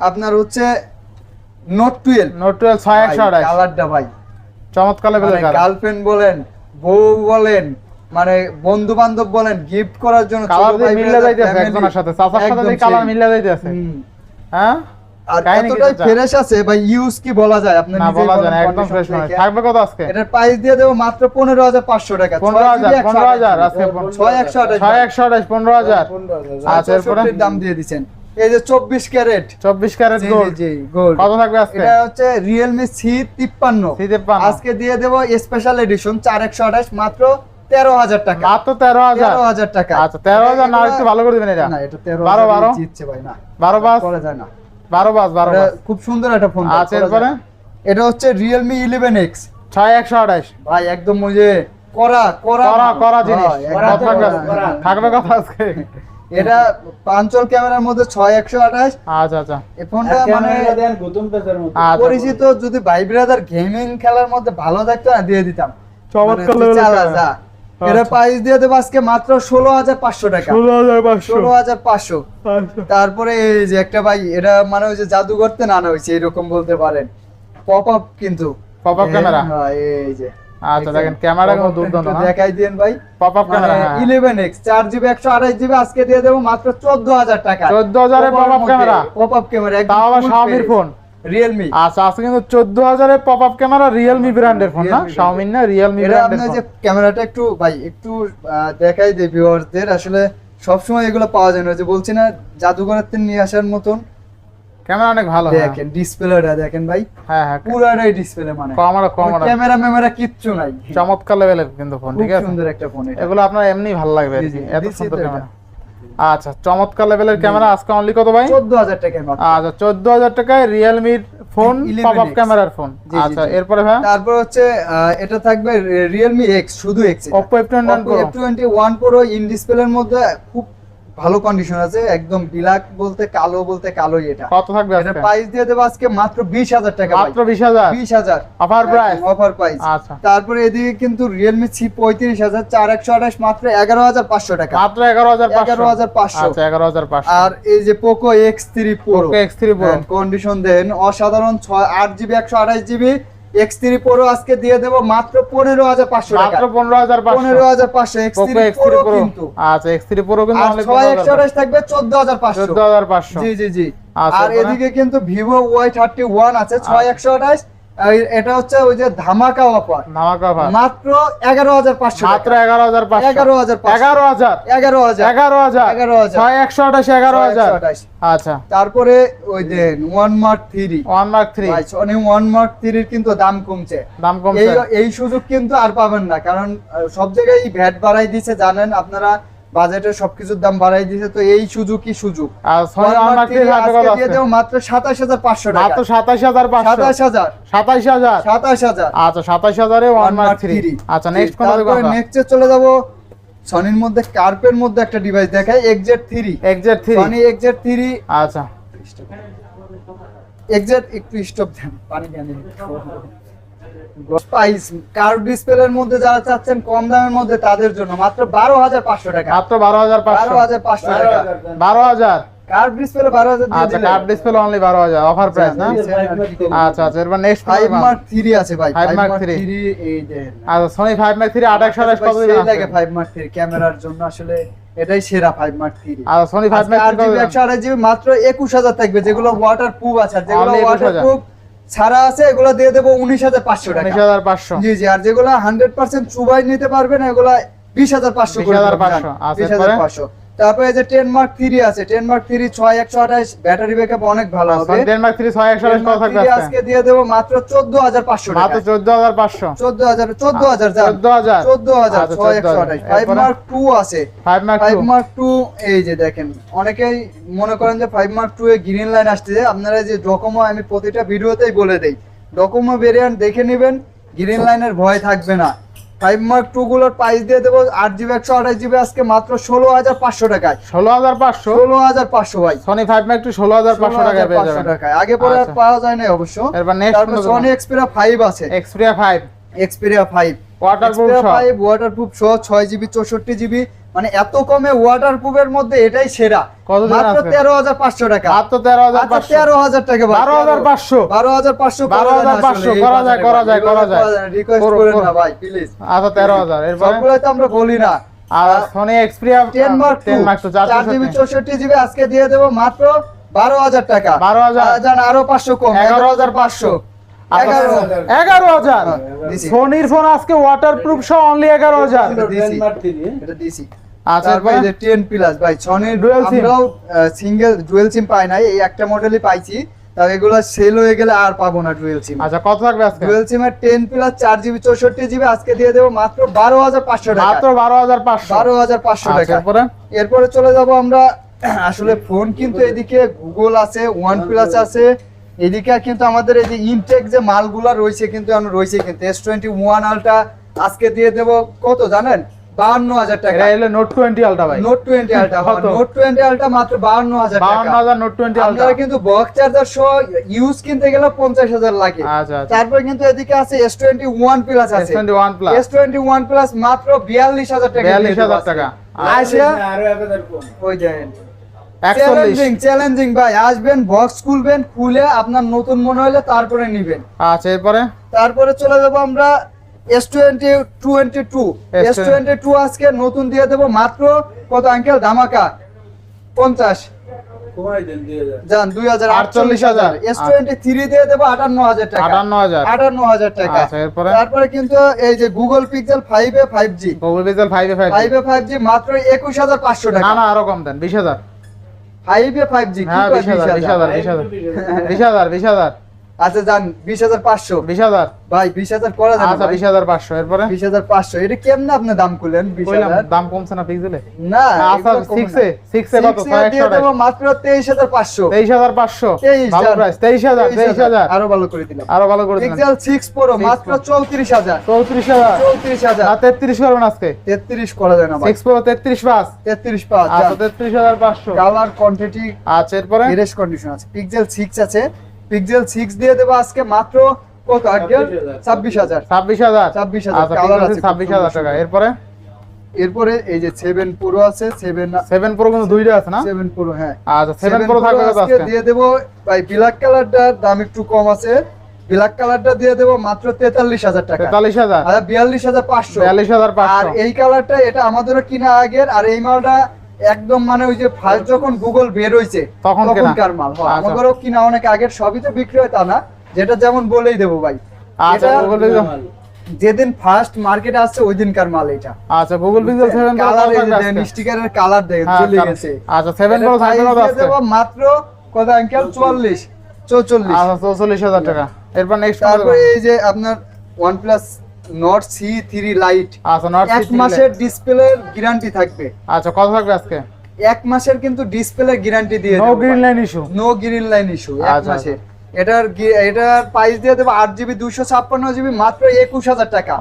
আপনার হচ্ছে নোট টুয়েলভ নোট টুয়েলভ ছয় একশো আঠাশ। কালারটা ভাই। চমৎকার লেভেলের গার্লফ্রেন্ড বলেন বউ বলেন মানে বন্ধু বান্ধব বলেন গিফট করার জন্য কালার দিয়ে ভাই যাইতেছে একজনের সাথে। চাচার সাথে কালার। যাইতেছে। হ্যাঁ? আর এতটাই ফ্রেশ আছে ভাই ইউজ কি বলা যায়? আপনি না বলা যায় একদম ফ্রেশ থাকবে কত আজকে? এটার প্রাইস দিয়ে দেবো মাত্র টাকা। হাজার আজকে ছয় একশো আঠাশ আচ্ছা এরপরে? দাম দিয়ে দিচ্ছেন এই যে চব্বিশ ক্যারেট। চব্বিশ ক্যারেট গোল্ড গোল্ড কত থাকবে আজকে? এটা হচ্ছে রিয়েলমি সি তিপ্পান্ন। C53 আজকে দিয়ে দেবো স্পেশাল এডিশন চার একশো আঠাশ মাত্র তেরো হাজার টাকা। মাত্র তেরো হাজার? তেরো হাজার টাকা। আচ্ছা তেরো হাজার না একটু ভালো করে দিবেন এটা? না এটা তেরো বারো, বারো? জিতছে ভাই না। বারো পাঁচ করা যায় না। বারো পাঁচ বারো খুব সুন্দর একটা ফোন আচ্ছা এরপরে? এটা হচ্ছে রিয়েলমি ইলেভেন এক্স ছয় একশো আঠাশ। ভাই একদম ওই যে করা করা করা করা জিনিস। করা কত একদম থাকবে আজকে? আজকে। এটা পাঞ্চল ক্যামেরার মধ্যে ছয় একশো আঠাশ। আচ্ছা আচ্ছা। এই ফোনটা মানে মতো। আচ্ছা। পরিচিত যদি ভাই ব্রাদার গেমিং খেলার মধ্যে ভালো থাকতো না দিয়ে দিতাম। চমৎকার এটা আচ্ছা। প্রাইস দিয়ে দেবো আজকে মাত্র ষোলো হাজার পাঁচশো টাকা। ষোলো হাজার পাঁচশো। তারপরে এই যে একটা ভাই এটা মানে ওই যে জাদু করতে না হয়েছে এরকম বলতে পারেন। পপ আপ কিন্তু up camera? হ্যাঁ, এই যে। আচ্ছা দেখেন ক্যামেরা কিন্তু দুর্দান্ত না? দেখাই দিন ভাই। Pop up camera eleven X চার জিবি একশো আঠাশ জিবি আজকে দিয়ে দেবো মাত্র চোদ্দ হাজার টাকা। 14,000 এর pop-up camera? Pop up camera phone Realme আচ্ছা আজকে কিন্তু চোদ্দ হাজারের পপ আপ ক্যামেরা রিয়েলমি ব্র্যান্ডের ফোন না? Realme শাওমি না রিয়েলমি ব্র্যান্ডের যে ক্যামেরাটা একটু ভাই একটু দেখাই দেই ভিউয়ারদের আসলে সবসময় এগুলো পাওয়া যায় না। যে বলছি না জাদুঘরের নিয়ে আসার মতন। ক্যামেরা অনেক ভালো হ্যাঁ। দেখেন ডিসপ্লেটা দেখেন ভাই। হ্যাঁ হ্যাঁ। পুরাটাই ডিসপ্লে মানে। কমারা ক্যামেরা ম্যামেরা কিচ্ছু নাই। চমৎকার লেভেলের কিন্তু ফোন ঠিক আছে? সুন্দর একটা ফোন এটা। এগুলো আপনার এমনি ভালো লাগবে এত সুন্দর ক্যামেরা আচ্ছা চমৎকার লেভেলের ক্যামেরা আজকে অনলি কত ভাই? চোদ্দ হাজার টাকায় মাত্র। আচ্ছা চোদ্দ হাজার টাকায় Realme phone 11X pop up ক্যামেরার ফোন আচ্ছা। এরপরে ভাই? তারপর হচ্ছে এটা থাকবে Realme X শুধু X Oppo F21 Pro in ডিসপ্লের মধ্যে খুব ভালো কন্ডিশন আছে একদম ব্ল্যাক বলতে কালো বলতে কালোই এটা। কত থাকবে এটা প্রাইস দিয়ে দেবো আজকে মাত্র বিশ হাজার টাকা মাত্র বিশ হাজার? বিশ হাজার। অফার প্রাইস অফার প্রাইস আচ্ছা। তারপরে এদিকে কিন্তু চার একশো আঠাশ মাত্র এগারো হাজার পাঁচশো টাকা। মাত্র এগারো হাজার এগারো হাজার পাঁচশো। আচ্ছা এগারো হাজার পাঁচশো। আর এই যে X three Pro Poco X3 Pro। Condition then অসাধারণ ছয় আট জিবি একশো আঠাশ জিবি এক্স থ্রি প্রো আজকে দিয়ে দেবো মাত্র পনেরো হাজার পাঁচশো মাত্র পনেরো হাজার পনেরো হাজার পাঁচশো এক্স থ্রি প্রো প্রো কিন্তু। আচ্ছা এক্স থ্রি প্রো কিন্তু ছয় একশো আঠাশ থাকবে চোদ্দ হাজার পাঁচশো। চোদ্দ হাজার পাঁচশো। জি জি জি। আচ্ছা, আর এদিকে কিন্তু ভিভো ওয়াই থার্টি ওয়ান আছে ছয় একশো আঠাশ। এটা হচ্ছে ওই যে ধামাকা অফার। ধামাকা ভাই মাত্র এগারো হাজার পাঁচশো মাত্র এগারো হাজার পাঁচশো। এগারো হাজার এগারো হাজার। এগারো হাজার। এগারো হাজার। এগারো হাজার। ছয় একশো আঠাশ এগারো হাজার। 628 আচ্ছা। তারপরে ওই then one Mark three one Mark three Sony one Mark থ্রির কিন্তু দাম কমছে। দাম কমছে। এই সুযোগ কিন্তু আর পাবেন না কারণ সব জায়গায় ভ্যাট বাড়াই দিছে জানেন আপনারা বাজেটের সবকিছুর দাম বাড়াই দিছে তো এই দিয়ে আজকে? মাত্র সাতাশ হাজার পাঁচশো টাকা। সাতাশ হাজার সাতাশ হাজার। সাতাশ হাজার? সাতাশ হাজার। আচ্ছা সাতাশ হাজারে ওয়ান মার্ক থ্রি আচ্ছা নেক্সট নেক্সটে চলে যাব সনির মধ্যে কার্পের মধ্যে একটা ডিভাইস দেখাই XZ three XZ three Sony XZ three আচ্ছা। এক্সজেট একটু স্টপ দেন পানি কেন স্পাইস ডিসপ্লের মধ্যে যারা চাচ্ছেন কম দামের মধ্যে তাদের জন্য মাত্র টাকা। মাত্র টাকা। কার্ভ ডিসপ্লে আচ্ছা। ডিসপ্লে অনলি অফার প্রাইস না? আর। আচ্ছা আচ্ছা এরপর নেক্সট মার্ক আছে ভাই মার্ক। এই দেন আচ্ছা সোনি মার্ক কত লাগে? মার্ক ক্যামেরার জন্য আসলে এটাই সেরা মার্ক আচ্ছা সোনি মার্ক জিবি মাত্র একুশ হাজার থাকবে যেগুলো ওয়াটার প্রুফ আছে যেগুলো Only 21,000 ওয়াটার প্রুফ ছাড়া আছে এগুলো দিয়ে দেবো উনিশ হাজার পাঁচশো টাকা। উনিশ হাজার পাঁচশো। জি জি আর যেগুলা হান্ড্রেড পার্সেন্ট চুবাই নিতে পারবেন এগুলা বিশ হাজার পাঁচশো 20,500 বিশ হাজার পাঁচশো। তারপরে যে টেন মার্ক থ্রি আছে টেন মার্ক থ্রি ছয় একশো আঠাশ ব্যাটারি ব্যাকআপ অনেক ভালো হবে সোনি টেন মার্ক থ্রি ছয় একশো আঠাশ 10 কত Mark থাকবে আজকে? আজকে দিয়ে দেবো মাত্র চোদ্দ হাজার পাঁচশো মাত্র চোদ্দ হাজার পাঁচশো। চোদ্দ হাজার চোদ্দ হাজার চোদ্দ হাজার। চোদ্দ হাজার আচ্ছা, ছয় একশো আঠাশ। ফাইভ মার্ক টু আছে। Five Mark five Mark two এই যে দেখেন অনেকেই মনে করেন যে ফাইভ মার্ক টু এ গ্রিন লাইন আসতেছে আপনারা যে ডকোমো আমি প্রতিটা ভিডিওতেই বলে দেই ডকোমো ভেরিয়েন্ট দেখে নেবেন গ্রিন লাইনের ভয় থাকবে না। ফাইভ মার্ক টু গুলোর প্রাইস দিয়ে দেবো আট জিবি একশো আঠাশ জিবি আজকে মাত্র ষোলো হাজার পাঁচশো টাকায়। ষোলো হাজার পাঁচশো? ষোলো হাজার পাঁচশো ভাই। সনি ফাইভ মার্ক টু ষোলো হাজার পাঁচশো টাকায় পাঁচশো টাকায়। আগে পরে আর আচ্ছা। পাওয়া যায় না অবশ্য। এরপর নেক্সট সনি এক্সপিরিয়া ফাইভ আছে। এক্সপিরিয়া ফাইভ এক্সপিরিয়া ফাইভ সহ। ফাইভ ওয়াটারপ্রুফ সহ ছয় জিবি চৌষট্টি জিবি মানে এত কমে ওয়াটার প্রুফের মধ্যে এটাই সেরা। মাত্র তেরো হাজার পাঁচশো টাকা। মাত্র তেরো হাজার আচ্ছা, তেরো হাজার টাকা বারো হাজার পাঁচশো। বারো হাজার পাঁচশো বারো হাজার পাঁচশো করা যায়, করা যায়, করা যায়। রিকোয়েস্ট করেন না ভাই প্লিজ আচ্ছা তেরো হাজার এরপরে? তো আমরা বলি না। আর Sony Xperia Mark Mark GB চৌষট্টি জিবি আজকে দিয়ে দেবো মাত্র বারো হাজার টাকা। 12,000 আর যান আরও পাঁচশো কম। এগারো হাজার পাঁচশো। এগারো এগারো হাজার? হ্যাঁ। সোনির ফোন আজকে ওয়াটার প্রুফ সহ অনলি এগারো হাজার। আচ্ছা এরপরে যে 10 প্লাস ভাই সনির Dual SIM। আমরাও সিঙ্গেল ডুয়েল সিম পাই নাই। এই একটা মডেলই পাইছি। তাও এগুলো সেল হয়ে গেলে আর পাবো না ডুয়েল সিম আচ্ছা কত থাকবে আজকে? ডুয়েল সিমের 10 প্লাস 4 জিবি 64 জিবি আজকে দিয়ে দেবো মাত্র 12500 টাকা। মাত্র বারো হাজার পাঁচশো। 12500 আচ্ছা টাকা। এরপরে? এরপরে চলে যাব আমরা আসলে ফোন কিন্তু এদিকে গুগল আছে ওয়ান প্লাস আছে। এদিকে কিন্তু আমাদের এই যে ইনটেক যে মালগুলা রয়েছে কিন্তু রয়েছে কিন্তু এস টোয়েন্টি ওয়ান আলটা আজকে দিয়ে দেবো কত জানেন? বাহান্ন হাজার টাকা। এটা নোট টোয়েন্টি আলটা ভাই। Note twenty ultra Note twenty ultra মাত্র টাকা। হাজার নোট টোয়েন্টি আলটা আপনারা কিন্তু বক্স চার্জার সহ ইউজ কিনতে গেলে পঞ্চাশ হাজার লাগে। আচ্ছা আচ্ছা। তারপর কিন্তু এদিকে আছে প্লাস আছে। প্লাস প্লাস মাত্র টাকা টাকা। আরও কম। ওই চ্যালেঞ্জিং চ্যালেঞ্জিং ভাই আসবেন বক্স খুলবেন খুলে আপনার নতুন মনে হলে তারপরে নিবেন। আচ্ছা এরপরে? তারপরে চলে যাব আমরা S twenty twenty two S S20 twenty two আজকে নতুন দিয়ে দেবো। মাত্র কত আঙ্কেল? ধামাকা। পঞ্চাশ। হাজার। যান দুই হাজার আটচল্লিশ হাজার। এস টোয়েন্টি থ্রি দিয়ে দেবো আটান্ন হাজার টাকা। আটান্ন হাজার। আটান্ন হাজার টাকা। আচ্ছা তারপরে কিন্তু এই যে Google Pixel five A five G Google Pixel five A five five A five G মাত্র একুশ হাজার পাঁচশো টাকা। না আরও কম দেন। বিশ হাজার। ফাইভ এ ফাইভ জি হ্যাঁ বিশ হাজার? বিশ হাজার বিশ হাজার। বিশ হাজার বিশ হাজার। আচ্ছা যান বিশ হাজার পাঁচশো। বিশ হাজার। ভাই বিশ হাজার করা যাবে আচ্ছা বিশ হাজার পাঁচশো। এরপরে? বিশ হাজার পাঁচশো। এটা কেমনে আপনি দাম করলেন? বিশ হাজার? দাম কমছে না পিক্সেলে? না আচ্ছা সিক্স সিক্স কত? দিয়ে দেবো মাত্র তেইশ হাজার পাঁচশো। তেইশ হাজার পাঁচশো। তেইশ হাজার তেইশ হাজার। আরও ভালো করে দিলাম। আরও ভালো করে দিলেন পিক্সেল সিক্স প্রো মাত্র চৌত্রিশ হাজার। চৌত্রিশ হাজার। চৌত্রিশ হাজার। না তেত্রিশ করবেন আজকে। তেত্রিশ করা যায় না সিক্স প্রো তেত্রিশ পাঁচ তেত্রিশ পাঁচ আচ্ছা তেত্রিশ হাজার পাঁচশো। কালার কোয়ান্টিটি আচ্ছা এরপরে? ফ্রেশ কন্ডিশন আছে। পিক্সেল সিক্স আছে। পিক্সেল সিক্স দিয়ে দেবো আজকে মাত্র কত? আঙ্কেল ছাব্বিশ হাজার। ছাব্বিশ হাজার? ছাব্বিশ হাজার আচ্ছা কালার আছে ছাব্বিশ হাজার টাকা। এরপরে? এরপরে এই যে সেভেন প্রো আছে সেভেন সেভেন প্রো কিন্তু দুইটা আছে না? সেভেন প্রো হ্যাঁ। আচ্ছা সেভেন 7 প্রো থাকবে কত আজকে আজকে? দিয়ে দেবো ভাই ব্ল্যাক কালারটার দাম একটু কম আছে। ব্ল্যাক কালারটা দিয়ে দেবো মাত্র তেতাল্লিশ হাজার টাকা। তেতাল্লিশ হাজার। আর বিয়াল্লিশ হাজার পাঁচশো। বিয়াল্লিশ হাজার আর এই কালারটা এটা আমাদেরও কিনা আগের আর এই মালটা একদম মানে ওই যে ফার্স্ট যখন গুগল বের হইছে তখন। তখনকার মাল? হ্যাঁ, আচ্ছা। আমাদেরও কিনা অনেক আগের সবই তো বিক্রি হয় তা না যেটা যেমন বলেই দেবো ভাই। আচ্ছা গুগল যেদিন ফার্স্ট মার্কেটে আসছে ওই দিনকার মাল এটা। আচ্ছা Google Pixel seven Pro colour কত স্টিকারের কালার দেখেন চলে গেছে। আচ্ছা সেভেন এটার প্রো দেবো মাত্র কত আঙ্কেল চুয়াল্লিশ। চৌচল্লিশ। আচ্ছা চৌচল্লিশ হাজার টাকা। এরপর নেক্সট তারপরে এই যে আপনার OnePlus Nord CE three Lite আচ্ছা নট এক মাসের ডিসপ্লে গ্যারান্টি থাকবে। আচ্ছা কত থাকবে আজকে? এক মাসের কিন্তু ডিসপ্লে গ্যারান্টি দিয়ে no green line issue no green line issue এক আচ্ছা, মাসের। এটার এটার প্রাইস দিয়ে দেবো আট জিবি দুইশো ছাপ্পান্ন জিবি মাত্র একুশ হাজার টাকা।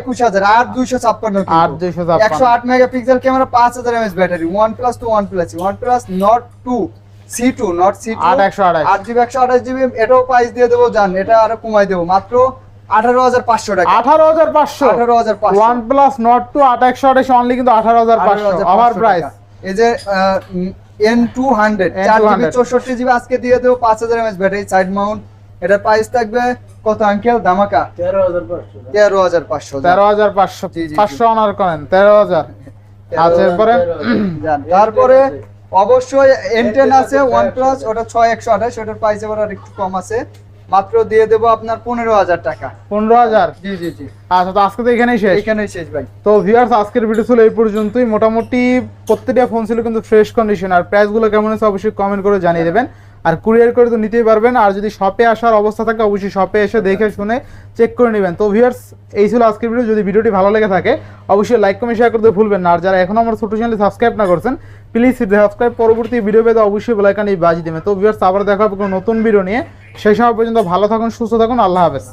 একুশ হাজার? আর দুইশো ছাপ্পান্ন দুইশো একশো আট মেগাপিক্সেল ক্যামেরা পাঁচ হাজার MS battery OnePlus two OnePlus OnePlus Nord two CE two Nord CE two আট একশো আঠাশ। জিবি একশো আঠাশ জিবি এটাও প্রাইস দিয়ে দেবো জান এটা আরও কমাই দেবো। মাত্র আঠারো হাজার পাঁচশো টাকা। আঠারো হাজার পাঁচশো। আঠারো হাজার ওয়ান প্লাস নট টু আট একশো আঠাশ অনলি কিন্তু আঠারো হাজার পাঁচশো। 18,500 প্রাইস এই যে এন টু হান্ড্রেড চার জিবি চৌষট্টি জিবি আজকে দিয়ে দেবো পাঁচ হাজার এমএস ব্যাটারি সাইড মাউন্ট এটার প্রাইস থাকবে কত আঙ্কেল ধামাকা? তেরো হাজার পাঁচশো। তেরো হাজার পাঁচশো পাঁচশো। অনার করেন তেরো হাজার। আচ্ছা এরপরে? তেরো হাজার। যান। তারপরে অবশ্যই এনটেন আছে ওয়ান প্লাস ওটা ছয় একশো আঠাশ ওটার প্রাইস আবার আর একটু কম আছে। মাত্র দিয়ে দেবো আপনার পনেরো হাজার টাকা। পনেরো হাজার? জি জি জি। আচ্ছা তো আজকে তো এখানেই শেষ? এখানেই শেষ ভাই। তো ভিউয়ার্স আজকের ভিডিও ছিল এই পর্যন্তই। মোটামুটি প্রত্যেকটা ফোন ছিল কিন্তু ফ্রেশ কন্ডিশন আর প্রাইসগুলো কেমন আছে অবশ্যই কমেন্ট করে জানিয়ে দেবেন। আর কুরিয়ার করে তো নিতেই পারবেন, আর যদি শপে আসার অবস্থা থাকে, অবশ্যই শপে এসে দেখে শুনে চেক করে নেবেন। তো ভিউয়ার্স এই ছিল আজকের ভিডিও যদি ভিডিওটি ভালো লেগে থাকে, অবশ্যই লাইক কমেন্ট শেয়ার করতে ভুলবেন না। আর যারা এখনও আমার ছোটো চ্যানেলে সাবস্ক্রাইব না করছেন প্লিজ সাবস্ক্রাইব পরবর্তী ভিডিও পেতে অবশ্যই বেলাইকান বাজি দেবেন। তো ভিউয়ার্স আবার দেখা হবে নতুন ভিডিও নিয়ে। সেই সময় পর্যন্ত ভালো থাকুন, সুস্থ থাকুন। আল্লাহ হাফেজ।